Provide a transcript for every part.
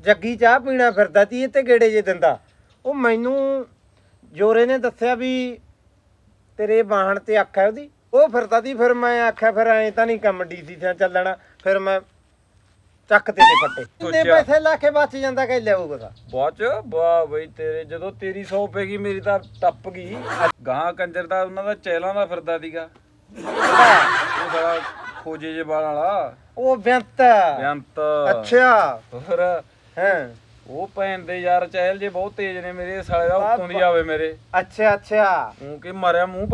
ਜੱਗੀ ਚਾਹ ਪੀਣਾ ਫਿਰਦਾ ਤੀ ਤੇ ਗੇੜੇ ਜੇ ਦਿੰਦਾ। ਉਹ ਮੈਨੂੰ ਜੋਰੇ ਨੇ ਦੱਸਿਆ ਵੀ ਤੇਰੇ ਵਾਹਣ ਤੇ ਅੱਖ ਹੈ ਉਹਦੀ। ਉਹ ਫਿਰਦਾ ਤੀ ਫਿਰ ਮੈਂ ਆਖਿਆ ਫਿਰ ਐਂ ਤਾਂ ਨਹੀਂ ਕੰਮ ਡੀਸੀ ਤੇ ਚੱਲਣਾ। ਫਿਰ ਮੈਂ ਚੱਕ ਤੇ ਤੇ ਫੱਟੇ। ਕਿੰਨੇ ਸੋਚਿਆ। ਪੈਸੇ ਲਾ ਕੇ ਬਚ ਜਾਂਦਾ ਕਿ ਲਿਆਊਗਾ ਬਾਅਦ ਚ ਵਾਹ ਬਈ ਤੇਰੇ ਜਦੋਂ ਤੇਰੀ 100 ਪੈ ਗਈ ਮੇਰੀ ਤਾਂ ਟੱਪ ਗਈ। ਗਾਂ ਕੰਜਰ ਦਾ ਉਹਨਾਂ ਦਾ ਚੈਲਾਂ ਦਾ ਫਿਰਦਾ ਸੀਗਾ। ਉਹ ਸਾਲਾ ਖੋਜੇ ਜੇ ਵਾਲ ਵਾਲਾ। ਉਹ ਬੇਅੰਤ ਬੇਅੰਤ ਅੱਛਾ। ਹੋਰ। ਹਾਂ। ਉਹ ਭੈਣ ਦੇ ਯਾਰ ਚਹਿਲ ਜੇ ਬਹੁਤ ਤੇਜ਼ ਨੇ ਮੇਰੇ ਸਾਲੇ ਦਾ ਉੱਤੋਂ ਦੀ ਆਵੇ ਮੇਰੇ। ਅੱਛਾ ਅੱਛਾ। ਉਹ ਕਿ ਮਾਰਿਆ ਮੂੰਹ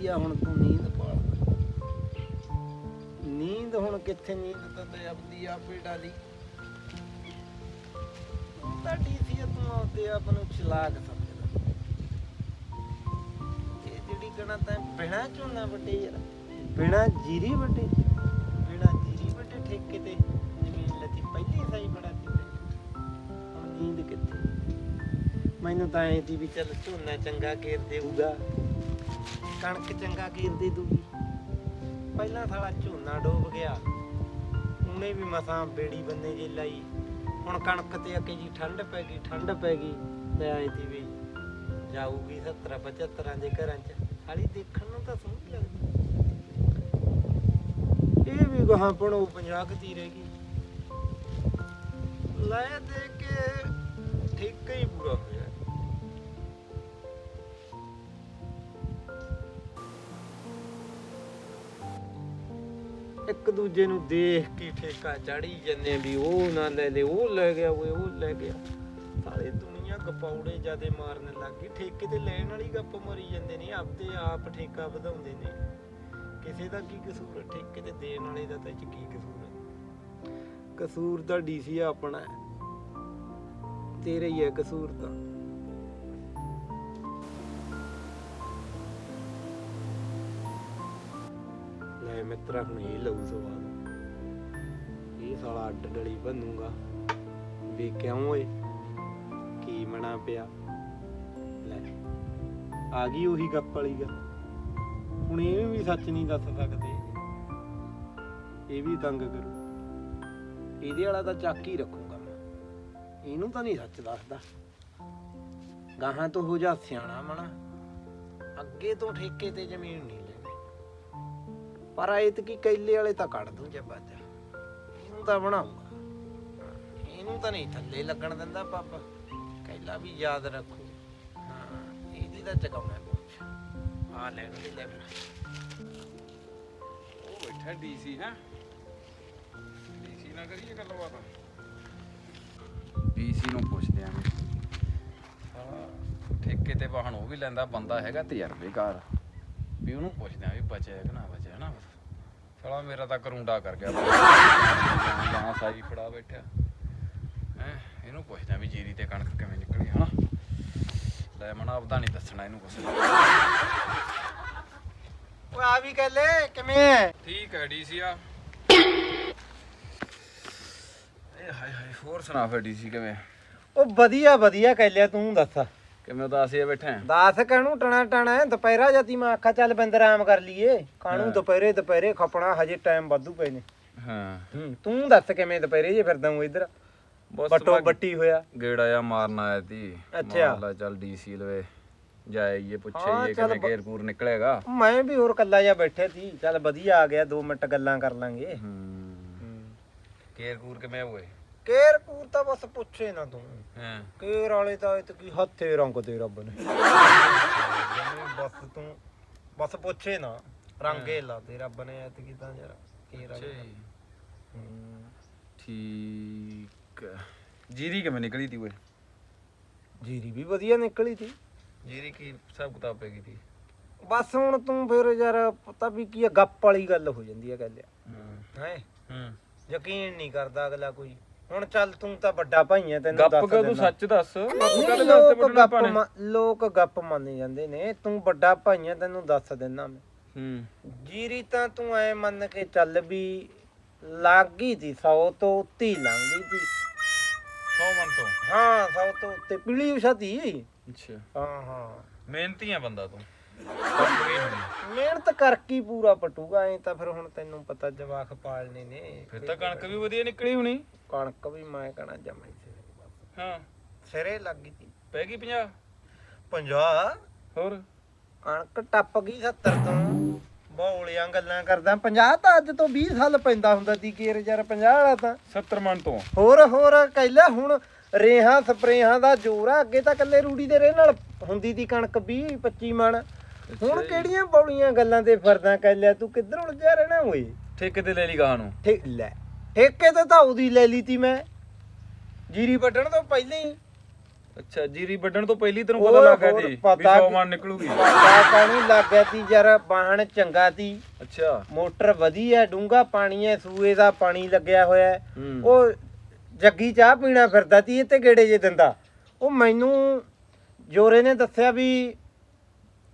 ਭਰਨੇ ਢੀਸੀਆ ਹੁਣ ਤੂੰ ਨੀਂਦ ਪਾਲ ਨੀਂਦ ਹੁਣ ਕਿੱਥੇ? ਨੀਂਦ ਤਾਂ ਤੇ ਆਪਦੀ ਆਪੇ ਡਾਲੀ ਤਾਂ ਢੀਸੀਆ ਤੂੰ ਆਪਦੇ ਆਪ ਨੂੰ ਚਲਾਕ ਸਮਝਦਾ। ਇਹ ਜਿਹੜੀ ਕਹਣਾ ਤਾਂ ਬਿਨਾ ਝੋਨਾ ਵੱਡੇ ਯਾਰ ਬਿਨਾ ਜੀਰੀ ਵੱਡੇ ਬਿਨਾ ਜੀਰੀ ਵੱਡੇ ਠੇਕੇ ਤੇ ਜ਼ਮੀਨ ਲੱਤੀ, ਪਹਿਲੀ ਸਹੀ ਬੜਾ ਹੁਣ ਨੀਂਦ ਕਿੱਥੇ? ਮੈਨੂੰ ਤਾਂ ਐ ਦੀ ਵੀ ਚੱਲ ਝੋਨਾ ਚੰਗਾ ਕੇਰ ਦੇਊਗਾ। ਕਣਕ ਚੰਗਾ ਕੀਰ ਦੂਗੀ ਪਹਿਲਾਂ ਸਾਲਾ ਝੋਨਾ ਡੋਬ ਗਿਆ। ਉਹਨੇ ਵੀ ਮਸਾਂ ਬੇੜੀ ਬੰਨੇ ਜੇ ਲਾਈ। ਹੁਣ ਕਣਕ ਤੇ ਅੱਗੇ ਜੀ ਠੰਡ ਪੈ ਗਈ, ਠੰਡ ਪੈ ਗਈ, ਤੇ ਆਏ ਦੀ ਵੀ ਜਾਊਗੀ 70 75 ਦੇ ਘਰਾਂ ਚ। ਹਾਲੀ ਦੇਖਣ ਨੂੰ ਤਾਂ ਸੋਹਣੀ ਲੱਗਦੀ। ਇਹ ਵੀ ਗਾਹਾਂ ਪਣੋ 50 ਕਤੀ ਰਹਿ ਗਈ ਲੈ ਦੇ ਕੇ ਇੱਕ ਦੂਜੇ ਨੂੰ ਦੇਖ ਕੇ ਠੇਕਾ ਚੜੀ ਜੰਨੇ ਵੀ ਉਹ ਨਾ ਲੈ ਲੈ, ਉਹ ਲੈ ਗਿਆ ਓਏ ਉਹ ਲੈ ਗਿਆ। ਸਾਲੇ ਦੁਨੀਆ ਗਪੌੜੇ ਜਿਆਦੇ ਮਾਰਨ ਲੱਗ ਗਈ ਠੇਕੇ ਤੇ ਲੈਣ ਵਾਲੀ ਗੱਪ ਮਰੀ ਜਾਂਦੇ ਨੇ, ਆਪਦੇ ਆਪ ਠੇਕਾ ਵਧਾਉਂਦੇ ਨੇ। ਕਿਸੇ ਦਾ ਕੀ ਕਸੂਰ ਹੈ ਠੇਕੇ ਤੇ ਦੇਣ ਵਾਲੇ ਦਾ ਤਾਂ ਇਹ 'ਚ ਕੀ ਕਸੂਰ ਹੈ ਕਸੂਰ ਤਾਂ ਡੀਸੀ ਆਪਣਾ ਹੈ। ਤੇਰੇ ਹੀ ਹੈ ਕਸੂਰ ਤਾਂ। ਲੈ ਮਿੱਤਰਾ ਹੁਣ ਇਹ ਲਊ ਸਵਾਦ ਇਹ ਸਾਲਾ ਅੱਡ ਡਲੀ ਬੰਨੂਗਾ। ਵੀ ਕਿਉਂ ਓਏ? ਕੀ ਮਣਾ ਪਿਆ? ਲੈ, ਆ ਗਈ ਉਹੀ ਗੱਪ ਵਾਲੀ ਗੱਲ। ਹੁਣ ਇਹ ਵੀ ਸੱਚ ਨਹੀਂ ਦੱਸ ਸਕਦੇ। ਇਹ ਵੀ ਤੰਗ ਕਰੂ। ਇਹਦੇ ਵਾਲਾ ਤਾਂ ਚੱਕ ਹੀ ਰੱਖੂਗਾ ਮੈਂ। ਇਹਨੂੰ ਤਾਂ ਨਹੀਂ ਸੱਚ ਦੱਸਦਾ। ਗਾਹਾਂ ਤੋਂ ਹੋ ਜਾ ਸਿਆਣਾ ਮਣਾ। ਅੱਗੇ ਤੋਂ ਠੇਕੇ ਤੇ ਜ਼ਮੀਨ ਨਹੀਂ। ਪਰ ਐਤ ਕੀ ਕੈਲੇ ਵਾਲੇ ਤਾਂ ਕੱਢ ਦੂੰ ਜੇ ਬਾਜਾ ਇਹਨੂੰ ਤਾਂ ਬਣਾਉਂਗਾ। ਇਹਨੂੰ ਤਾਂ ਨਹੀਂ ਥੱਲੇ ਲੱਗਣ ਦਿੰਦਾ ਪਾਪਾ। ਕੈਲਾ ਵੀ ਯਾਦ ਰੱਖੂ। ਹਾਂ ਇਹਦੀ ਤਾਂ ਚਕਾਉਣਾ ਪੁੱਛ ਆ ਲੈਣ ਦੇ ਲੈ ਉਹ ਬੈਠਾ ਡੀਸੀ ਹੈ? ਡੀਸੀ ਨਾਲ ਕਰੀਏ ਗੱਲਬਾਤ? ਡੀਸੀ ਨੂੰ ਪੁੱਛਦੇ ਆਂ ਠੇਕੇ ਤੇ ਵਾਹਣ ਉਹ ਵੀ ਲੈਂਦਾ ਬੰਦਾ ਹੈਗਾ ਤਜਰਬੇਕਾਰ। ਵੀ ਉਹਨੂੰ ਪੁੱਛਦੇ ਆਂ ਵੀ ਬਚਿਆ ਕਿ ਨਾ ਬਚਿਆ ਨਾ। ਸਾਲਾ ਮੇਰਾ ਤਾਂ ਕਰੂੰਡਾ ਕਰ ਗਿਆ। ਜਾਂ ਸਾਈ ਫੜਾ ਬੈਠਾ ਹੈ ਇਹਨੂੰ ਪੁੱਛਦੇ ਆਂ ਵੀ ਜੀਰੀ ਤੇ ਕਣਕ ਕਿਵੇਂ ਨਿਕਲੀ ਹਨਾ? ਲੈ ਮਨਾ ਆਪਦਾ ਨਹੀਂ ਦੱਸਣਾ ਇਹਨੂੰ ਕੁਛ। ਓਏ ਆ ਵੀ ਕੈਲੇ ਕਿਵੇਂ ਹੈ ਠੀਕ ਹੈ ਡੀਸੀ ਆ। ਇਹ ਹਾਏ ਹਾਏ ਹੋਰ ਸੁਣਾ ਫਿਰ ਡੀਸੀ ਕਿਵੇਂ? ਉਹ ਵਧੀਆ ਵਧੀਆ ਕੈਲਿਆ ਤੂੰ ਦੱਸ। ਕਿਵੇਂ ਉਦਾਸ ਜਿਹਾ ਬੈਠਾ ਹੈ? ਦੱਸ ਕਹਣੂ ਟਣਾ ਟਣਾ ਹੈ, ਦੁਪਹਿਰਾ ਜਤੀ ਮੈਂ ਆਖਾ ਚੱਲ ਬੰਦ ਆਰਾਮ ਕਰ ਲਈਏ। ਕਾਣੂ ਹਾਂ। ਦੁਪਹਿਰੇ ਦੁਪਹਿਰੇ ਖਪਣਾ ਹਜੇ ਟਾਈਮ ਵਾਧੂ ਪਏ ਨੇ। ਹਾਂ। ਹੂੰ ਤੂੰ ਦੱਸ ਕਿਵੇਂ ਦੁਪਹਿਰੇ ਜੇ ਫਿਰਦਾ ਹੂੰ ਇੱਧਰ? ਬਸ ਬਟੋ ਮੈਂ ਬੱਟੀ ਹੋਇਆ। ਗੇੜਾ ਜਾਂ ਮਾਰਨ ਆਇਆ ਸੀ ਅੱਛਾ। ਮਾਰ ਲਾ ਚੱਲ ਡੀਸੀ ਲਵੇ। ਜਾਈਏ ਹਾਂ, ਪੁੱਛੇ ਚੱਲ ਕਿਵੇਂ ਬ- ਗੇਰਪੂਰ ਨਿਕਲੇਗਾ। ਮੈਂ ਵੀ ਹੋਰ ਕੱਲਾ ਜਿਹਾ ਬੈਠੇ ਸੀ ਚੱਲ ਵਧੀਆ ਆ ਗਿਆ 2 ਮਿੰਟ ਗੱਲਾਂ ਕਰ ਲਾਂਗੇ। ਹੂੰ। ਗੇਰਪੂਰ ਕਿਵੇਂ ਹੋਏ? ਕੇਰ ਕੂਰ ਤਾਂ ਬਸ ਪੁੱਛੇ ਨਾ ਤੂੰ। ਹਾਂ। ਕੇਰ ਵਾਲੇ ਤਾਂ ਇਹ ਕੀ ਹੱਥੇ ਰੰਗ ਤੇ ਰੱਬ ਨੇ। ਬਸ ਤੂੰ ਬਸ ਪੁੱਛੇ ਨਾ ਰੰਗੇ ਲਾ ਤੇ ਰੱਬ ਨੇ ਐਤ ਕੀ ਤਾਂ ਯਾਰ ਕੇਰ ਵਾਲੇ। ਠੀਕ। ਜੀਰੀ ਕਿਵੇਂ ਨਿਕਲੀ ਤੀ ਓਏ? ਜੀਰੀ ਵੀ ਵਧੀਆ ਨਿਕਲੀ ਸੀ ਜੀਰੀ ਕੀ ਹਿਸਾਬ ਕਿਤਾਬ ਪੈ ਗਈ ਤੀ? ਬਸ ਹੁਣ ਤੂੰ ਫਿਰ ਯਾਰ ਪਤਾ ਵੀ ਕੀ ਆ ਗੱਪ ਵਾਲੀ ਗੱਲ ਹੋ ਜਾਂਦੀ ਹੈ ਗੱਲ ਹੂੰ। ਹੈ? ਹੂੰ। ਯਕੀਨ ਨਹੀਂ ਕਰਦਾ ਅਗਲਾ ਕੋਈ। ਹੁਣ ਚੱਲ ਤੂੰ ਤਾਂ ਵੱਡਾ ਭਾਈ ਐ ਤੈਨੂੰ ਗੱਪ ਦੱਸ ਕਾ ਤੂੰ। ਸੱਚ ਦੱਸ। ਲੋਕ ਗੱਪ ਪਾਣੇ ਮੰਨ- ਲੋਕ ਗੱਪ ਮੰਨ ਜਾਂਦੇ ਨੇ ਤੂੰ ਵੱਡਾ ਭਾਈ ਐ ਤੈਨੂੰ ਦੱਸ ਦਿੰਦਾ ਮੈਂ। ਹੂੰ। ਜੀਰੀ ਤਾਂ ਤੂੰ ਐ ਮੰਨ ਕੇ ਚੱਲ ਵੀ ਲੱਗੀ ਸੀ 100 ਤੋਂ ਉੱਤੇ ਹੀ ਲੰਘੀ ਸੀ 100 ਮਨ ਤੋਂ? ਹਾਂ 100 ਤੋਂ ਉੱਤੇ ਪੀਲੀ ਉਸ਼ਾ ਤੀ ਅੱਛਾ। ਹਾਂ ਹਾਂ। ਮਿਹਨਤੀ ਆ ਬੰਦਾ ਤੂੰ। ਮਿਹਨਤ ਕਰਕੇ ਹੀ ਪੂਰਾ ਪਟੂਗਾ ਐ ਤਾਂ ਫਿਰ ਹੁਣ ਤੈਨੂੰ ਪਤਾ ਜਵਾਖ ਪਾਲਨੇ ਨੇ। ਫਿਰ ਤਾਂ ਕਣਕ ਵੀ ਵਧੀਆ ਨਿਕਲੀ ਹੋਣੀ। ਕਣਕ ਵੀ ਮੈਂ ਕਹਣਾ ਜਮਾਈ ਹਾਂ ਸਿਰੇ ਲੱਗ ਗਈ। ਤੀ ਪੈ ਗਈ 50 50 ਹੋਰ? ਕਣਕ ਟੱਪ ਗਈ 70 ਤੋਂ। ਬੌਲੀਆਂ ਗੱਲਾਂ ਕਰਦਾ। 50 ਤਾਂ ਅੱਜ ਤੋਂ 20 ਸਾਲ ਪੈਂਦਾ ਹੁੰਦਾ ਸੀ ਕੇਰ ਯਾਰ 50 ਵਾਲਾ ਤਾਂ। 70 ਮਨ ਤੋਂ। ਹੋਰ ਹੋਰ ਕਹਿਲਾ ਹੁਣ ਰੇਹਾਂ ਸਪਰੇਹਾਂ ਦਾ ਜ਼ੋਰ ਆ। ਅੱਗੇ ਤਾਂ ਕੱਲੇ ਰੂੜੀ ਦੇ ਰੇ ਨਾਲ ਹੁੰਦੀ ਦੀ ਕਣਕ 20 25 ਮਣ। ਹੁਣ ਕਿਹੜੀਆਂ ਬੌਲੀਆਂ ਗੱਲਾਂ ਤੇ ਫਰਦਾ ਕਹਿਲਿਆ ਤੂੰ ਕਿੱਧਰ ਉਲਝਿਆ ਰਹਿਣਾ ਓਏ? ਠੇਕੇ ਤੇ ਲੈ ਲਈ ਗਾਹ ਨੂੰ। ਠੇ ਲੈ ਠੇਕੇ ਤੇ ਤਾਂ ਉਹਦੀ ਲੈ ਲਈ ਤੀ ਮੈਂ। ਜੀਰੀ ਵੱਢਣ ਤੋਂ ਪਹਿਲਾਂ ਹੀ। ਅੱਛਾ ਜੀਰੀ ਵੱਢਣ ਤੋਂ ਪਹਿਲੀ ਤੈਨੂੰ ਪਤਾ ਲੱਗ ਗਿਆ ਜੀ ਵੀ ਪਤਾ 100 ਕਿ- ਮਨ ਨਿਕਲੂਗੀ। ਪਤਾ ਕਾਹਨੂੰ ਲੱਗ ਗਿਆ ਤੀ ਯਾਰ ਬਾਹਣ ਚੰਗਾ ਤੀ। ਅੱਛਾ। ਮੋਟਰ ਵਧੀਆ ਡੂੰਗਾ ਪਾਣੀ ਹੈ ਸੂਏ ਦਾ ਪਾਣੀ ਲੱਗਿਆ ਹੋਇਆ ਉਹ ਜੱਗੀ ਚਾਹ ਪੀਣਾ ਫਿਰਦਾ ਤੀ ਤੇ ਗੇੜੇ ਜੇ ਦਿੰਦਾ। ਉਹ ਮੈਨੂੰ ਜੋਰੇ ਨੇ ਦੱਸਿਆ ਵੀ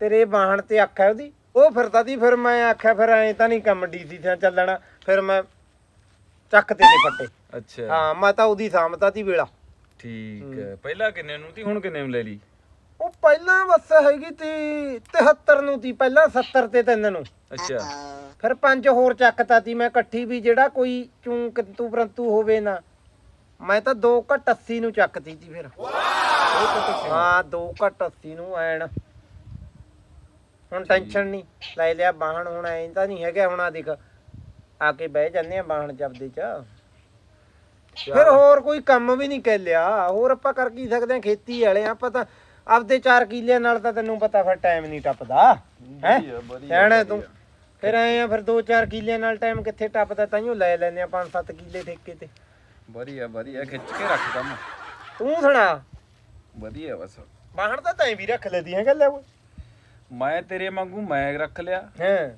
ਤੇਰੇ ਬਾਹਣ ਤੇ ਅੱਖ ਹੈ ਉਹਦੀ ਉਹ ਫਿਰਦਾ ਤੀ ਫਿਰ ਮੈਂ ਆਖਿਆ ਫਿਰ ਐਂ ਤਾਂ ਨਹੀਂ ਕੰਮ ਡੀਸੀ ਤੇ ਚੱਲਣਾ ਫਿਰ ਮੈਂ ਚੱਕ ਤੇ ਤੇ ਪੱਟੇ ਅੱਛਾ। ਹਾਂ ਮੈਂ ਤਾਂ ਉਹਦੀ ਸਾਮਤਾ ਤੀ ਵੇਲਾ। ਠੀਕ ਹੈ। ਪਹਿਲਾਂ ਕਿੰਨੇ ਨੂੰ ਤੀ ਹੁਣ ਕਿੰਨੇ ਨੂੰ ਲੈ ਲਈ? ਉਹ ਪਹਿਲਾਂ ਬੱਸ ਹੈਗੀ ਤੀ 73 ਨੂੰ ਤੀ ਪਹਿਲਾਂ 70 ਤੇ ਤਿੰਨ ਨੂੰ। ਅੱਛਾ। ਫਿਰ ਪੰਜ ਹੋਰ ਚੱਕਤਾ ਤੀ ਮੈਂ ਇਕੱਠੀ ਵੀ ਜਿਹੜਾ ਕੋਈ ਚੂੰ ਕਿੰਤੂ ਪਰੰਤੂ ਹੋਵੇ ਨਾ ਮੈਂ ਤਾਂ 2 ਘੱਟ 80 ਨੂੰ ਚੱਕਤੀ ਤੀ ਫਿਰ। ਹਾਂ 2 ਘੱਟ 80 ਨੂੰ ਐਣ ਹੁਣ ਟੈਨਸ਼ਨ ਨਹੀਂ ਲੈ ਲਿਆ ਬਾਹਣ ਹੁਣ ਐਂ ਤਾਂ ਨਹੀਂ ਹੈਗਾ ਹੁਣ ਆ ਦੇਖ ਆ ਕੇ ਬਹਿ ਜਾਂਦੇ ਆ ਬਾਹਣ ਜਬਦੇ ਚ। ਫਿਰ ਹੋਰ ਕੋਈ ਕੰਮ ਵੀ ਨਹੀਂ ਕਹਿ ਲਿਆ ਹੋਰ ਆਪਾਂ ਕਰ ਕੀ ਸਕਦੇ ਆ ਖੇਤੀ ਵਾਲੇ ਆਪਾਂ ਤਾਂ ਆਪਦੇ 4 ਕਿੱਲਿਆਂ ਨਾਲ ਤਾਂ ਤੈਨੂੰ ਪਤਾ ਫਿਰ ਟਾਈਮ ਨਹੀਂ ਟੱਪਦਾ ਹੈ? ਸਿਆਣਾ ਤੂੰ। ਫਿਰ ਆਏ ਆ ਫਿਰ 2-4 ਕਿੱਲਿਆਂ ਨਾਲ ਟਾਈਮ ਕਿੱਥੇ ਟੱਪਦਾ ਤਾਈਓ ਲੈ ਲੈਨੇ ਆ 5-7 ਕਿੱਲੇ ਠੇਕੇ ਤੇ। ਵਧੀਆ ਵਧੀਆ ਖਿੱਚ ਕੇ ਰੱਖ ਕੰਮ। ਤੂੰ ਸੁਣਾ। ਵਧੀਆ ਬਸ। ਬਾਹਣ ਤਾਂ ਤੈਂ ਵੀ ਰੱਖ ਲੈਦੀ ਹੈ ਗੱਲ ਓਏ ਮੈਂ ਤੇਰੇ ਵਾਂਗੂ ਮੈਂ ਰੱਖ ਲਿਆ। ਹਾਂ।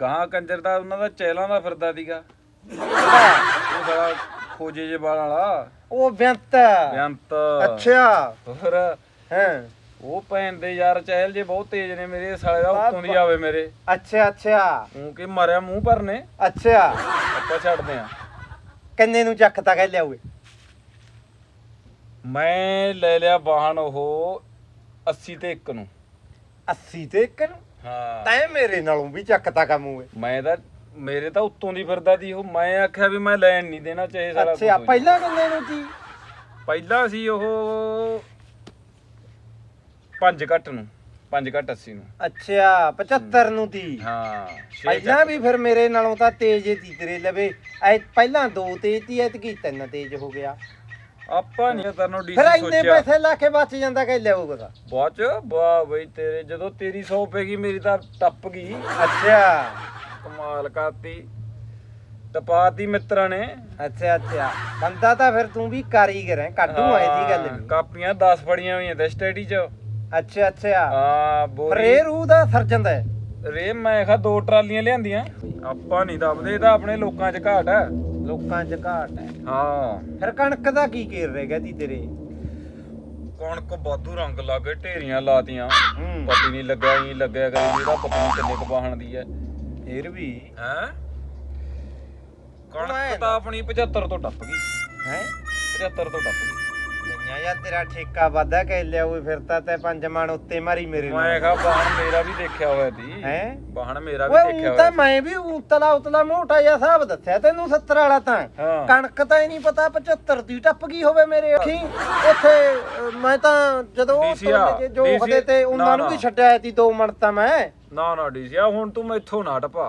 ਗਾਂ ਕੰਜਰ ਦਾ ਉਹਨਾਂ ਦਾ ਚੈਲਾਂ ਦਾ ਫਿਰਦਾ ਸੀਗਾ। ਉਹ ਸਾਲਾ ਖੋਜੇ ਜੇ ਵਾਲ ਵਾਲਾ। ਉਹ ਬੇਅੰਤ ਬੇਅੰਤ ਅੱਛਾ। ਹੋਰ। ਹਾਂ। ਉਹ ਭੈਣ ਦੇ ਯਾਰ ਚਹਿਲ ਜੇ ਬਹੁਤ ਤੇਜ਼ ਨੇ ਮੇਰੇ ਸਾਲੇ ਦਾ ਉੱਤੋਂ ਦੀ ਆਵੇ ਮੇਰੇ। ਅੱਛਾ ਅੱਛਾ। ਉਹ ਕਿ ਮਾਰਿਆ ਮੂੰਹ ਭਰਨੇ ਅੱਛਾ। ਆਪਾਂ ਛੱਡਦੇ ਆ। ਕਿੰਨੇ ਨੂੰ ਚੱਕਤਾ ਕਹਿ ਲਿਆ ਓਏ ਮੈਂ ਲੈ ਲਿਆ ਵਾਹਨ ਉਹ 80 ਤੇ 1 ਨੂੰ। 80 ਤੇ ਇੱਕ ਨੂੰ। ਹਾਂ। ਤੈਂ ਮੇਰੇ ਨਾਲੋਂ ਵੀ ਚੱਕਤਾ ਕੰਮ ਓਏ ਮੈਂ ਤਾਂ ਮੇਰੇ ਤਾਂ ਉੱਤੋਂ ਦੀ ਫਿਰਦਾ ਦੀ ਉਹ। ਮੈਂ ਆਖਿਆ ਵੀ ਮੈਂ ਲੈਣ ਨਹੀਂ ਦੇਣਾ ਚਾਹੇ ਸਾਲਾ ਕੁਛ ਅੱਛਾ ਹੋ ਜਾਏ। ਪਹਿਲਾਂ ਕਿੰਨੇ ਨੂੰ ਸੀ? ਪਹਿਲਾਂ ਸੀ ਉਹ 5 ਘੱਟ ਨੂੰ 5 ਘੱਟ 80 ਨੂੰ। ਅੱਛਾ 75 ਨੂੰ ਸੀ। ਹਾਂ ਛੇ ਪਹਿਲਾਂ ਵੀ ਫਿਰ ਮੇਰੇ ਨਾਲੋਂ ਤਾਂ ਤੇਜ਼ ਹੀ ਤੀ ਤੇਰੇ ਲਵੇ। ਐ ਪਹਿਲਾਂ ਦੋ ਤੇਜ਼ ਤੀ ਐਤਕੀ ਤਿੰਨ ਤੇਜ਼ ਹੋ ਗਿਆ। ਆਪਾਂ ਨਹੀਂ ਤੈਨੂੰ ਫਿਰ ਡੀਸੀ ਇੰਨੇ ਸੋਚਿਆ। ਪੈਸੇ ਲਾ ਕੇ ਬਚ ਜਾਂਦਾ ਕਹਿ ਲਿਆ ਉਹਦਾ ਬਾਅਦ ਚ ਵਾਹ ਬਈ ਤੇਰੇ ਜਦੋਂ ਤੇਰੀ 100 ਪੈ ਗਈ ਮੇਰੀ ਤਾਂ ਟੱਪ ਗਈ। ਅੱਛਾ। ਕਮਾਲ ਕਰਤੀ। ਟਪਾਤੀ ਮਿੱਤਰਾਂ ਨੇ। ਅੱਛਾ ਅੱਛਾ। ਬੰਦਾ ਤਾਂ ਫਿਰ ਤੂੰ ਵੀ ਕਾਰੀਗਰ ਹੈ ਕਾਡੂ ਆਏ ਦੀ ਗੱਲ ਹਾਂ, ਵੀ। ਕਾਪੀਆਂ 10 ਫੜੀਆਂ ਹੋਈਆਂ ਤੇ ਸਟੱਡੀ ਚ। ਅੱਛਾ ਅੱਛਾ। ਹਾਂ ਪਰ ਬੋਰੀ ਇਹ ਰੂਹ ਦਾ ਸਰਜਨ ਦਾ ਹੈ। ਰੇ ਮੈਂ ਕਿਹਾ ਦੋ ਟਰਾਲੀਆਂ ਲਿਆਂਦੀਆਂ। ਆਪਾਂ ਨਹੀਂ ਦੱਬਦੇ ਇਹ ਤਾਂ ਆਪਣੇ ਲੋਕਾਂ 'ਚ ਘਾਟ ਹੈ। ਲੋਕਾਂ 'ਚ ਘਾਟ ਹੈ। ਹਾਂ। ਫਿਰ ਕਣਕ ਦਾ ਕੀ ਕੇਰ ਰਹਿ ਗਿਆ ਤੀ ਤੇਰੇ? ਕਣਕ ਬਾਦੂ ਰੰਗ ਲਾ ਕੇ ਢੇਰੀਆਂ ਲਾਤੀਆਂ। ਹੂੰ। ਪਤੀ ਨਹੀਂ ਲੱਗਿਆ ਹੀ ਲੱਗਿਆ ਕਰੀ ਇਹਦਾ ਪਤਾ ਨਹੀਂ ਕਿੰਨੇ ਕੁ ਵਾਹਣ ਦੀ ਹੈ। ਫਿਰ ਵੀ? ਹੈ? ਕਣਕ ਤਾਂ ਆਪਣੀ 75 ਤੋਂ ਟੱਪ ਗਈ। ਹੈ? 75 ਤੋਂ ਟੱਪ ਗਈ। ਨਈਆਂ ਯਾਰ ਤੇਰਾ ਠੇਕਾ ਵਾਧਾ ਕਹਿ ਲਿਆ ਓਏ ਫਿਰ ਤਾਂ ਤੈ ਪੰਜ ਮਣ ਉੱਤੇ ਮਾਰੀ ਮੇਰੇ ਮੈਂ ਨਾਲ ਕਿਹਾ ਵਾਹਣ ਮੇਰਾ ਵੀ ਦੇਖਿਆ ਹੋਇਆ ਸੀ। ਹੈਂ? ਵਾਹਣ ਮੇਰਾ ਵੀ ਦੇਖਿਆ ਊਂ ਤਾਂ ਹੋਇਆ ਮੈਂ ਵੀ ਉਤਲਾ ਉਤਲਾ ਮੋਟਾ ਜਿਹਾ ਹਿਸਾਬ ਦੱਸਿਆ। ਤੈਨੂੰ 70 ਵਾਲਾ ਤਾਂ। ਕਣਕ ਤਾਂ ਹੀ ਨਹੀਂ ਪਤਾ 75 ਦੀ ਟੱਪ ਗਈ ਹੋਵੇ ਮੇਰੇ ਅੱਖੀ। ਉੱਥੇ ਮੈਂ ਤਾਂ ਜਦੋਂ ਉਹ ਜੋ DCA ਤੇ ਉਹਨਾਂ ਨੂੰ ਵੀ। ਛੱਡਿਆ ਸੀ ਦੋ ਮਣ ਤਾਂ ਮੈਂ। ਨਾ ਨਾ ਡੀਸਿਆ ਹੁਣ ਤੂੰ ਮੈਥੋਂ ਨਾ ਟਪਾ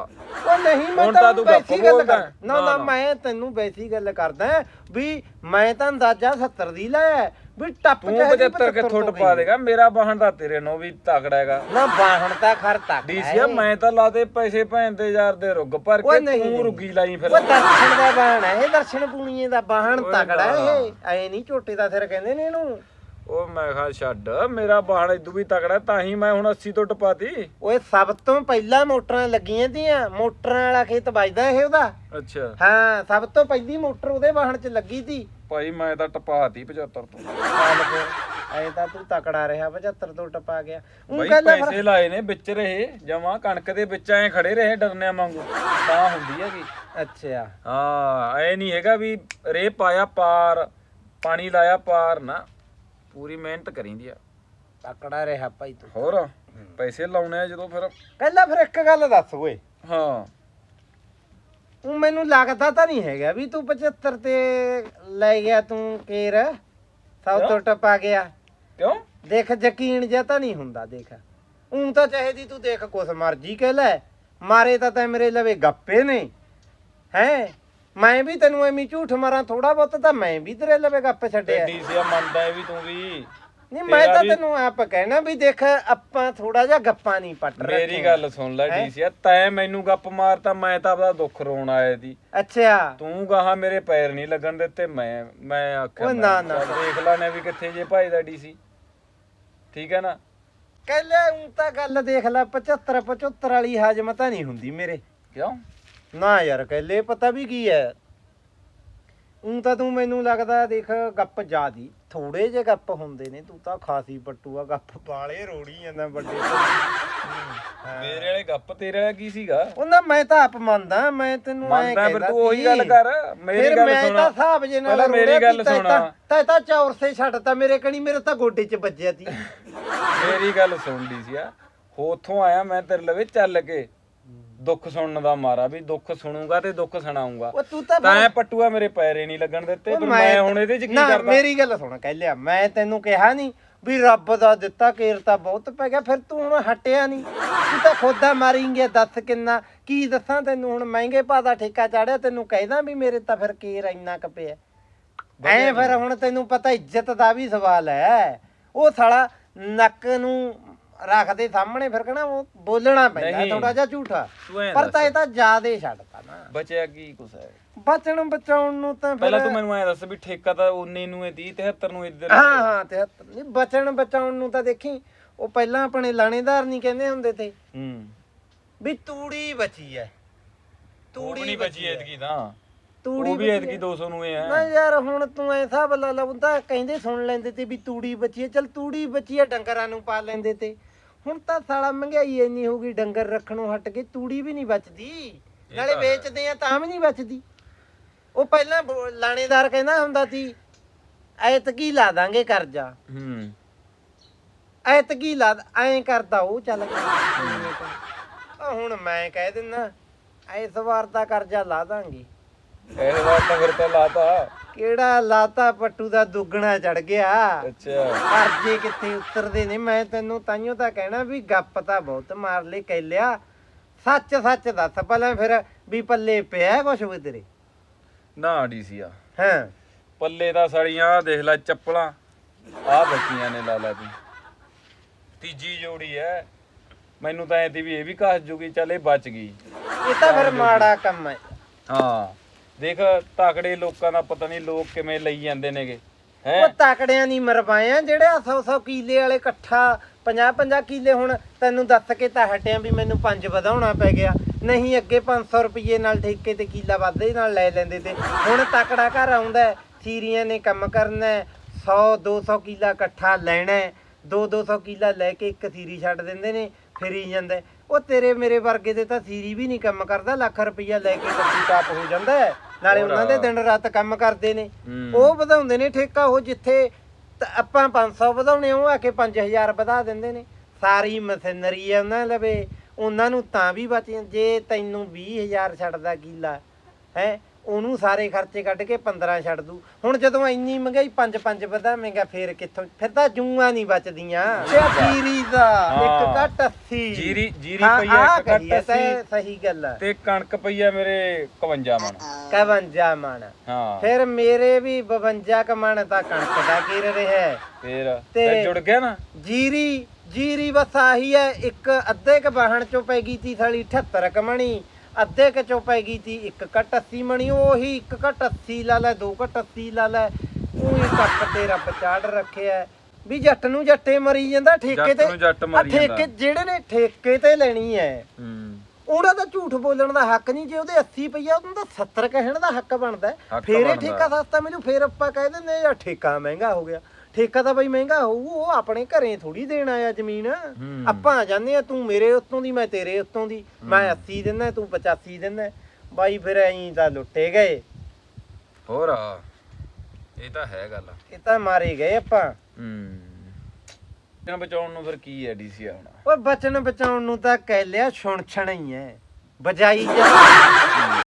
ਉਹ ਨਹੀਂ ਮੈਂ ਹੁਣ ਤਾਂ ਤਾਂ ਵੈਸੀ ਗੱਪ ਗੱਲ ਬੋਲਦਾ ਕਰ ਹੈ। ਨਾ ਨਾ, ਨਾ ਨਾ। ਮੈਂ ਤੈਨੂੰ ਵੈਸੀ ਗੱਲ ਕਰਦਾ ਵੀ ਮੈਂ ਤਾਂ ਅੰਦਾਜ਼ਾ 70 ਦੀ ਲਾਇਆ ਵੀ ਟੱਪ ਤੂੰ ਚਾਹੇ ਦੀ 75 ਕਿੱਥੋਂ ਤੋਂ ਟਪਾ। ਦੇਗਾ ਮੇਰਾ ਵਾਹਣ ਦਾ ਤੇਰੇ ਨੂੰ ਵੀ ਤਕੜਾ ਹੈਗਾ ਨਾ ਬਾਹਣ ਤਾਂ ਖਰ ਤੱਕ ਡੀਸੀਆ ਮੈਂ ਤਾਂ ਲਾਦੇ ਪੈਸੇ ਭੈਣ ਦੇ ਯਾਰ ਦੇ ਰੁੱਗ ਭਰ ਓਏ ਕੇ ਨਹੀਂ, ਤੂੰ ਨਹੀਂ। ਰੁੱਗੀ ਲਾਈ ਫਿਰ ਉਹ ਦਰਸ਼ਨ ਦਾ ਬਾਣ ਹੈ ਇਹ ਦਰਸ਼ਨ ਪੂਣੀਏ ਦਾ ਬਾਹਣ ਓਏ ਤਕੜਾ ਨਾ। ਇਹ ਐ ਨਹੀਂ ਝੋਟੇ ਦਾ ਸਿਰ ਕਹਿੰਦੇ ਨੇ ਇਹਨੂੰ ਉਹ ਮੈਂ ਕਿਹਾ ਛੱਡ ਮੇਰਾ ਬਾਹਣ ਇਦੂ ਵੀ ਤਕੜਾ ਤਾਂ ਹੀ ਮੈਂ ਹੁਣ 80 ਤੋਂ ਟਪਾਤੀ। ਓਏ ਸਭ ਤੋਂ ਪਹਿਲਾਂ ਮੋਟਰਾਂ ਲੱਗੀਆਂ ਤੀਆਂ ਮੋਟਰਾਂ ਵਾਲਾ ਖੇਤ ਵੱਜਦਾ ਇਹ ਉਹਦਾ। ਅੱਛਾ। ਹਾਂ ਸਭ ਤੋਂ ਪਹਿਲੀ ਮੋਟਰ ਉਹਦੇ ਵਾਹਣ 'ਚ ਲੱਗੀ ਤੀ। ਭਾਈ ਮੈਂ ਤਾਂ ਟਪਾਤੀ 75 ਤੋਂ। ਚੱਲ ਫਿਰ ਐ ਤਾਂ ਤੂੰ ਤਕੜਾ ਰਿਹਾ 75 ਤੋਂ ਟਪਾ ਗਿਆ। ਉਹ ਭਾਈ ਕਹਿੰਦਾ ਪੈਸੇ ਲਾਏ ਨੇ ਵਿੱਚ ਰਹੇ ਜਮਾ ਕਣਕ ਦੇ ਵਿੱਚ ਐ ਖੜੇ ਰਹੇ ਡਰਨਿਆਂ ਵਾਂਗੂ ਤਾਂ ਹੁੰਦੀ ਹੈਗੀ। ਅੱਛਾ। ਹਾਂ ਐ ਨਹੀਂ ਹੈਗਾ ਵੀ ਰੇ ਪਾਇਆ ਪਾਰ ਪਾਣੀ ਲਾਇਆ ਪਾਰ ਨਾ। ਪੂਰੀ ਮਿਹਨਤ ਕਰੀਂਦੀ ਆ। ਤਕੜਾ ਰਿਹਾ ਭਾਈ ਤੂੰ। ਹੋਰ ਪੈਸੇ ਲਾਉਣੇ ਆ ਜਦੋਂ ਫਿਰ। ਕਹਿੰਦਾ ਫਿਰ ਇੱਕ ਗੱਲ ਦੱਸ ਓਏ। ਹਾਂ। ਉਹ ਮੈਨੂੰ ਲੱਗਦਾ ਤਾਂ ਨਹੀਂ ਹੈਗਾ ਵੀ ਤੂੰ 75 ਤੇ ਲੈ ਗਿਆ ਤੂੰ ਕੇਰ। ਸਭ ਤੋਂ ਟਪਾ ਗਿਆ। ਕਿਉਂ? ਦੇਖ ਯਕੀਨ ਜਿਹਾ ਤਾਂ ਨਹੀਂ ਹੁੰਦਾ ਦੇਖ। ਉਂ ਤਾਂ ਚਾਹੇਦੀ ਤੂੰ ਦੇਖ ਕੁਛ ਮਰਜ਼ੀ ਕਹਿ ਲੈ। ਮਾਰੇ ਤਾਂ ਤੈ ਮੇਰੇ ਲਵੇ ਗੱਪੇ ਨੇ। ਹੈ? ਮੈਂ ਵੀ ਤੈਨੂੰ ਐਵੇਂ ਝੂਠ ਮਾਰਾਂ ਥੋੜਾ ਬਹੁਤ ਤਾਂ ਮੈਂ ਵੀ ਤੇਰੇ ਲਵੇ ਗੱਪ ਛੱਡਿਆ। ਡੀਸੀਆ ਮੰਨਦਾ ਹੈ ਵੀ ਤੂੰ ਵੀ। ਨਹੀਂ ਮੈਂ ਤੇਰਾ ਤਾਂ ਵੀ- ਤੈਨੂੰ ਆਪ ਕਹਿਣਾ ਵੀ ਦੇਖ ਆਪਾਂ ਥੋੜਾ ਜਿਹਾ ਗੱਪਾਂ ਨਹੀਂ ਪੱਟ ਮੇਰੀ ਰੱਖੀਆਂ। ਗੱਲ ਸੁਣ ਲੈ ਹੈਂ? ਡੀਸੀਆ ਤੈਂ ਮੈਨੂੰ ਗੱਪ ਮਾਰਤਾ ਮੈਂ ਤਾਂ ਆਪਦਾ ਦੁੱਖ ਰੋਣ ਆਇਆ ਸੀ। ਅੱਛਾ। ਤੂੰ ਗਾਹਾਂ ਮੇਰੇ ਪੈਰ ਨਹੀਂ ਲੱਗਣ ਦਿੱਤੇ ਮੈਂ ਮੈਂ ਆਖਿਆ ਮੈਂ ਨਾ, ਨਾ, ਚੱਲ ਦੇਖ ਲੈਣੇ ਵੀ ਕਿੱਥੇ ਜੇ ਭਾਈ ਦਾ ਡੀਸੀ। ਠੀਕ ਹੈ ਨਾ? ਕਹਿ ਲੈ ਉਂ ਤਾਂ ਗੱਲ ਦੇਖ ਲੈ 75 75 ਵਾਲੀ ਹਾਜ਼ਮ ਤਾਂ ਨਹੀਂ ਹੁੰਦੀ ਮੇਰੇ। ਕਿਉਂ? ਨਾ ਯਾਰ ਕਹਿ ਲੈ ਪਤਾ ਵੀ ਕੀ ਹੈ ਉਂ ਤਾਂ ਤੂੰ ਮੈਨੂੰ ਲੱਗਦਾ ਦੇਖ ਗੱਪ ਜਿਆਦੀ ਥੋੜੇ ਜੇ ਗੱਪ ਹੁੰਦੇ ਨੇ ਤੂੰ ਤਾਂ ਖਾਸੀ ਪੱਟੂਆ ਗੱਪ ਪਾਲੇ ਰੋੜੀ ਜਾਂਦਾ ਵੱਡੇ ਮੇਰੇ ਵਾਲੇ ਗੱਪ ਤੇਰੇ ਵਾਲਾ ਕੀ ਸੀਗਾ? ਉਹਨਾਂ ਮੈਂ ਤਾਂ ਆਪ ਮੰਨਦਾ ਮੈਂ ਤੈਨੂੰ ਐ ਮੰਨਦਾ ਫਿਰ ਤੂੰ ਉਹੀ ਸੀ। ਗੱਲ ਕਰ ਮੇਰੀ ਗੱਲ ਮੈਂ ਸੁਣ। ਤਾਂ ਹਿਸਾਬ ਜੇ ਨਾਲ ਮੇਰੀ ਗੱਲ ਸੁਣਾ। ਤਾਂ ਤਾਂ ਤਾਂ ਚੌਰ ਸੇ ਛੱਡਤਾ ਮੇਰੇ ਕਣੀ ਮੇਰੇ ਤਾਂ ਗੋਡੇ 'ਚ ਵੱਜਿਆ ਤੀ ਮੇਰੀ ਗੱਲ ਸੁਣ ਲਈ ਸੀ ਆ। ਉਥੋਂ ਆਇਆ ਮੈਂ ਤੇਰੇ ਲਵੇ ਚੱਲ ਕੇ। ਦੁੱਖ ਸੁਣਨ ਦਾ ਮਾਰਾ ਵੀ ਦੁੱਖ ਸੁਣੂਗਾ ਤੇ ਦੁੱਖ ਸੁਣਾਉਂਗਾ ਉਹ ਤੂੰ ਤਾਂ ਤਾਂ ਪੱਟੂਆ ਮੇਰੇ ਪੈਰੇ ਨਹੀਂ ਲੱਗਣ ਦਿੱਤੇ ਫਿਰ ਮੈਂ ਹੁਣ ਇਹਦੇ ਚ ਕੀ ਨਾ, ਕਰਦਾ? ਮੇਰੀ ਗੱਲ ਸੁਣ ਕਹਿ ਲਿਆ ਮੈਂ ਤੈਨੂੰ ਕਿਹਾ ਨਹੀਂ ਵੀ ਰੱਬ ਦਾ ਦਿੱਤਾ ਕੇਰ ਤਾਂ ਬਹੁਤ ਪੈ ਗਿਆ ਫਿਰ ਤੂੰ ਹੁਣ ਹਟਿਆ ਨਹੀਂ। ਤੂੰ ਤਾਂ ਖੋਦਾ ਮਾਰੀਂਗੇ ਦੱਸ ਕਿੰਨਾ ਕੀ ਦੱਸਾਂ ਤੈਨੂੰ ਹੁਣ ਮਹਿੰਗੇ ਭਾਅ ਦਾ ਠੇਕਾ ਚਾੜਿਆ ਤੈਨੂੰ ਕਹਿਦਾ ਵੀ ਮੇਰੇ ਤਾਂ ਫਿਰ ਕੇਰ ਇੰਨਾ ਕੁ ਪਿਆ। ਐ ਫਿਰ ਹੁਣ ਤੈਨੂੰ ਪਤਾ ਇੱਜ਼ਤ ਦਾ ਵੀ ਸਵਾਲ ਹੈ। ਉਹ ਸਾਲਾ ਨੱਕ ਨੂੰ ਰੱਖਦੇ ਸਾਹਮਣੇ ਫਿਰ ਕਹਣਾ ਉਹ ਬੋਲਣਾ ਪੈਂਦਾ ਨਹੀਂ। ਥੋੜਾ ਜਿਹਾ ਝੂਠਾ। ਤੂੰ ਐਂ ਪਰ ਤਾਂ ਇਹ ਤਾਂ ਜ਼ਿਆਦੇ ਛੱਡਤਾ ਨਾ। ਬਚਿਆ ਕੀ ਕੁਛ ਹੈ? ਬਚਣ ਬਚਾਉਣ ਨੂੰ ਤਾਂ ਫਿਰ ਪਹਿਲਾਂ ਤੂੰ ਮੈਨੂੰ ਐ ਦੱਸ ਵੀ ਠੇਕਾ ਤਾਂ 19 ਨੂੰ ਹੈ 30 73 ਨੂੰ ਇੱਧਰ ਹਾਂ ਹਾਂ ਤੇ ਨਹੀਂ ਬਚਣ ਬਚਾਉਣ ਨੂੰ ਤਾਂ ਦੇਖੀ ਉਹ ਪਹਿਲਾਂ ਆਪਣੇ ਲਾਣੇਦਾਰ ਨਹੀਂ ਕਹਿੰਦੇ ਹੁੰਦੇ ਤੇ। ਹੂੰ। ਵੀ ਤੂੜੀ ਬਚੀ ਐ। ਤੂੜੀ ਨਹੀਂ ਬਚੀ ਐ। ਐਤਕੀ ਤਾਂ। ਤੂੜੀ ਉਹ ਵੀ ਬਚੀ ਐਤਕੀ ਐ। 200 ਨੂੰ ਹੀ ਨਾ ਹੈ ਯਾਰ ਹੁਣ ਤੂੰ ਐ ਹਿਸਾਬ ਲਾ ਲਾ ਹੁੰਦਾ ਕਹਿੰਦੇ ਸੁਣ ਲੈਂਦੇ ਤੇ ਵੀ ਤੂੜੀ ਬਚੀ ਐ। ਚਲ ਤੂੜੀ ਬਚੀ ਐ ਡੰਗਰਾਂ ਨੂੰ ਪਾ ਲੈਂਦੇ ਤੇ। ਹੁਣ ਤਾਂ ਸਾਲਾ ਮਹਿੰਗਾਈ ਇੰਨੀ ਹੋ ਗਈ ਡੰਗਰ ਰੱਖਣੋਂ ਹਟ ਕੇ ਤੂੜੀ ਵੀ ਨਹੀਂ ਬਚਦੀ। ਨਾਲੇ ਤਾਂ ਹੈ। ਵੇਚਦੇ ਆ ਤਾਂ ਵੀ ਨਹੀਂ ਬਚਦੀ। ਉਹ ਪਹਿਲਾਂ ਬੋ- ਲਾਣੇਦਾਰ ਕਹਿੰਦਾ ਹੁੰਦਾ ਸੀ ਐਤਕੀ ਲਾ ਦਾਂਗੇ ਕਰਜ਼ਾ। ਹੂੰ। ਐਤਕੀ ਲਾ ਐਂ ਕਰਦਾ ਉਹ ਚੱਲ ਆ ਹੁਣ ਮੈਂ ਕਹਿ ਦਿੰਦਾ ਇਸ ਵਾਰ ਦਾ ਕਰਜ਼ਾ ਲਾ ਦਾਂਗੇ। ਇਹ ਵਾਰ ਤਾਂ ਫਿਰ ਤਾਂ ਲਾਤਾ। ਕਿਹੜਾ ਲਾਤਾ? ਪੱਟੂ ਦਾ ਦੁੱਗਣਾ ਚੜ ਗਿਆ। ਅੱਛਾ। ਕਰਜ਼ੇ ਕਿੱਥੇ ਉਤਰਦੇ ਨੇ ਮੈਂ ਤੈਨੂੰ ਤਾਈਓ ਤਾਂ ਕਹਿਣਾ ਵੀ ਗੱਪ ਤਾਂ ਬਹੁਤ ਮਾਰ ਲੈ ਕਹਿ ਲਿਆ ਸੱਚ ਸੱਚ ਦੱਸ ਪਹਿਲਾਂ ਫਿਰ ਵੀ ਪੱਲੇ ਪਿਆ ਕੁਛ ਵੀ ਤੇਰੇ? ਨਾ ਡੀਸੀ ਆ। ਹਾਂ। ਪੱਲੇ ਦਾ ਸੜੀਆਂ ਦੇਖ ਲੈ ਚੱਪਲਾਂ। ਆ ਬੱਚੀਆਂ ਨੇ ਲਾ ਲਾ ਤੂੰ। ਤੀਜੀ ਜੋੜੀ ਐ। ਮੈਨੂੰ ਤਾਂ ਐ ਤੀ ਵੀ ਇਹ ਵੀ ਘਸ ਜੂਗੀ ਚੱਲ ਇਹ ਬਚ ਗਈ। ਇਹ ਤਾਂ ਫਿਰ ਮਾੜਾ ਕੰਮ ਹੈ ਹਾਂ। ਦੇਖ, ਤਾਕੜੇ ਲੋਕਾਂ ਦਾ ਪਤਾ ਨਹੀਂ ਲੋਕ ਕਿਵੇਂ ਲਈ ਜਾਂਦੇ ਨੇਗੇ, ਹੈ? ਉਹ ਤਾਕੜਿਆਂ ਨਹੀਂ ਮਰਵਾਏ ਆ, ਜਿਹੜੇ 100 100 ਕਿੱਲੇ ਵਾਲੇ ਇਕੱਠਾ 50 50 ਕਿੱਲੇ ਹੁਣ ਤੈਨੂੰ ਦੱਸ ਕੇ ਤਾਂ ਹਟਿਆ ਵੀ ਮੈਨੂੰ ਪੰਜ ਵਧਾਉਣਾ ਪੈ ਗਿਆ। ਨਹੀਂ, ਅੱਗੇ 500 ਰੁਪਏ ਨਾਲ ਠੇਕੇ ਤੇ ਕਿੱਲਾ ਵਾਧੇ ਨਾਲ ਲੈ ਲੈਂਦੇ ਤੇ। ਹੁਣ ਤਾਕੜਾ ਘਰ ਆਉਂਦਾ ਸੀਰੀਆਂ ਨੇ ਕੰਮ ਕਰਨਾ 100 200 ਕਿੱਲਾ ਇਕੱਠਾ ਲੈਣਾ 2 200 ਕਿੱਲਾ ਲੈ ਕੇ ਇੱਕ ਸੀਰੀ ਛੱਡ ਦਿੰਦੇ ਨੇ, ਫਿਰੀ ਜਾਂਦਾ ਉਹ ਤੇਰੇ ਮੇਰੇ ਵਰਗੇ ਦੇ ਤਾਂ ਸੀਰੀ ਵੀ ਨਹੀਂ ਕੰਮ ਕਰਦਾ, ਲੱਖ ਰੁਪਈਆ ਲੈ ਕੇ ਕੱਟੀ ਟਾਪ ਹੋ ਜਾਂਦਾ ਨਾਲੇ ਉਹਨਾਂ ਦੇ ਦਿਨ ਰਾਤ ਕੰਮ ਕਰਦੇ ਨੇ। ਉਹ ਵਧਾਉਂਦੇ ਨੇ ਠੇਕਾ ਉਹ ਜਿੱਥੇ ਆਪਾਂ 500 ਵਧਾਉਣੇ ਉਹ ਆ ਕੇ 5000 ਵਧਾ ਦਿੰਦੇ ਨੇ। ਸਾਰੀ ਮਸ਼ੀਨਰੀ ਉਹਨਾਂ ਲਵੇ ਉਹਨਾਂ ਨੂੰ ਤਾਂ ਵੀ ਬਚ ਜੇ ਤੈਨੂੰ 20000 ਛੱਡਦਾ ਕਿੱਲਾ ਹੈ? ਉਹਨੂੰ ਸਾਰੇ ਖਰਚੇ ਕੱਢ ਕੇ 15 ਛੱਡ ਦੂ। ਹੁਣ ਜਦੋਂ ਇੰਨੀ ਮਹਿੰਗਾਈ 5-5 ਵਧਾਵੇਂਗਾ ਫੇਰ ਕਿੱਥੋਂ? ਫਿਰ ਤਾਂ ਜੂਆਂ ਨਹੀਂ ਬਚਦੀਆਂ। ਤੇ ਜੀਰੀ ਦਾ ਇੱਕ। ਘੱਟ 80 ਜੀਰੀ ਜੀਰੀ ਪਈ ਇੱਕ ਘੱਟ ਕਹੀ ਹੈ ਤਾਂ ਇਹ 80 ਸਹੀ ਗੱਲ ਹੈ। ਤੇ ਕਣਕ ਪਈ ਮੇਰੇ 51 ਮਣ। 51 ਮਣ। ਹਾਂ। ਫਿਰ ਮੇਰੇ ਵੀ 52 ਕਮਣ ਤਾਂ ਕਣਕ ਦਾ ਗਿਰ ਰਿਹਾ ਹੈ। ਫੇਰ ਤੇ- ਤੇ ਜੁੜ ਗਿਆ ਨਾ। ਜੀਰੀ ਜੀਰੀ ਬਸ ਆਹੀ ਹੈ ਇੱਕ ਅੱਧੇ ਕ ਬਾਹਣ ਚੋਂ ਪੈ ਗਈ ਤੀ ਸਾਲੀ 78 ਕਮਣੀ ਅੱਧੇ ਕ ਚੋਂ ਪੈ ਗਈ ਤੀ ਇੱਕ ਘੱਟ 80 ਮਣੀ ਉਹੀ ਇੱਕ ਘੱਟ 80 ਲਾ ਲੈ ਦੋ ਘੱਟ 80 ਲਾ ਲੈ। ਉਹੀ ਕੱਪ ਤੇ ਰੱਬ ਚਾੜ ਰੱਖਿਆ। ਵੀ ਜੱਟ ਨੂੰ ਜੱਟੇ ਮਰੀ ਜਾਂਦਾ ਠੇਕੇ ਤੇ। ਠੇਕੇ ਜਿਹੜੇ ਨੇ ਠੇਕੇ ਤੇ ਲੈਣੀ ਹੈ। ਉਹਨਾਂ ਦਾ ਝੂਠ ਬੋਲਣ ਦਾ ਹੱਕ ਨਹੀਂ ਜੇ ਉਹਦੇ 80 ਪਈਆ ਉਹਨਾਂ ਦਾ 70 ਕਹਿਣ ਦਾ ਹੱਕ ਬਣਦਾ। ਫੇਰ ਇਹ। ਠੇਕਾ ਸਸਤਾ ਮੈਨੂੰ ਫੇਰ ਆਪਾਂ ਕਹਿ ਦਿੰਦੇ ਆ, ਠੇਕਾ ਮਹਿੰਗਾ ਹੋ ਗਿਆ। ਠੇਕਾ ਤਾਂ ਬਈ ਮਹਿੰਗਾ ਹੋਊ ਉਹ ਆਪਣੇ ਘਰੇ ਥੋੜੀ ਦੇਣ ਆਇਆ ਜ਼ਮੀਨ। ਹੂੰ। ਆਪਾਂ ਜਾਂਦੇ ਆ ਤੂੰ ਮੇਰੇ ਉੱਤੋਂ ਦੀ ਮੈਂ ਤੇਰੇ ਉੱਤੋਂ ਦੀ। ਮੈਂ 80 ਦਿੰਦਾ ਤੂੰ 85 ਦਿੰਦਾ। ਬਾਈ ਫਿਰ ਐਂ ਤਾਂ ਲੁੱਟੇ ਗਏ। ਹੋਰ ਆ ਇਹ ਤਾਂ ਹੈ ਗੱਲ। ਇਹ ਤਾਂ ਮਾਰੇ ਗਏ ਆਪਾਂ। ਹੂੰ। ਇਹਨਾਂ ਬਚਾਉਣ ਨੂੰ ਫਿਰ ਕੀ ਹੈ ਡੀਸੀ ਆਉਣਾ ਓਏ ਬਚਨ ਬਚਾਉਣ ਨੂੰ ਤਾਂ ਕਹਿ ਲਿਆ ਸੁਣ ਛਣ ਹੀ। ਐ ਬਜਾਈ ਜਾ।